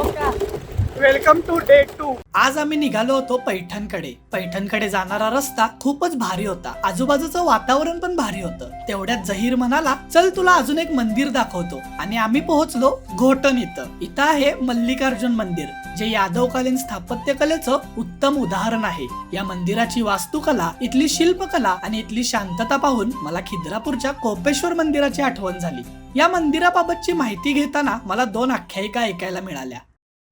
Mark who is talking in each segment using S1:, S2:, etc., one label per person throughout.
S1: Welcome to day to आज आम्ही निघालो होतो पैठणकडे. पैठणकडे जाणारा रस्ता खूपच भारी होता. आजूबाजूचं वातावरण पण भारी होतं. तेवढ्यात जहीर म्हणाला चल तुला अजून एक मंदिर दाखवतो. आणि आम्ही पोहोचलो घोटन इथं. इथं आहे मल्लिकार्जुन मंदिर जे यादवकालीन स्थापत्य कलेचं उत्तम उदाहरण आहे. या मंदिराची वास्तुकला इथली शिल्पकला आणि इथली शांतता पाहून मला खिद्रापूरच्या कोपेश्वर मंदिराची आठवण झाली. या मंदिराबाबतची माहिती घेताना मला दोन आख्यायिका ऐकायला मिळाल्या.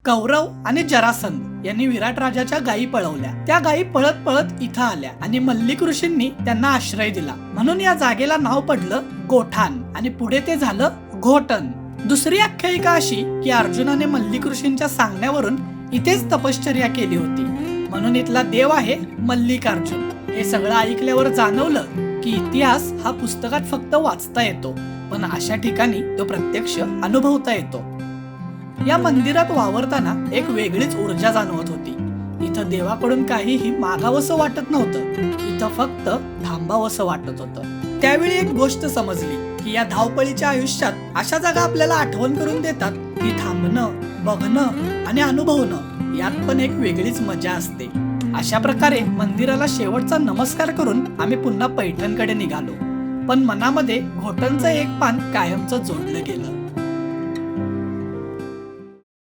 S1: कौरव आणि जरासंध यांनी विराट राजाच्या गायी पळवल्या. त्या गायी पळत पळत इथं आल्या आणि मल्लिक ऋषींनी त्यांना आश्रय दिला. म्हणून या जागेला नाव पडलं गोठान आणि पुढे ते झालं घोटन. दुसरी आख्यायिका अशी की अर्जुनाने मल्लिक ऋषींच्या सांगण्यावरून इथेच तपश्चर्या केली होती. म्हणून इथला देव आहे मल्लिकार्जुन. हे सगळं ऐकल्यावर जाणवलं की इतिहास हा पुस्तकात फक्त वाचता येतो पण अशा ठिकाणी तो प्रत्यक्ष अनुभवता येतो. या मंदिरात वावरताना एक वेगळीच ऊर्जा जाणवत होती. इथं देवाकडून काहीही मागावंसं वाटत नव्हतं. इथं फक्त थांबावंसं वाटत होतं. त्यावेळी एक गोष्ट समजली की या धावपळीच्या आयुष्यात अशा जागा आपल्याला आठवण करून देतात की थांबणं बघणं आणि अनुभवणं यात पण एक वेगळीच मजा असते. अशा प्रकारे मंदिराला शेवटचा नमस्कार करून आम्ही पुन्हा पैठणकडे निघालो. पण मनामध्ये घोटांचं एक पान कायमचं जोडलं गेलं.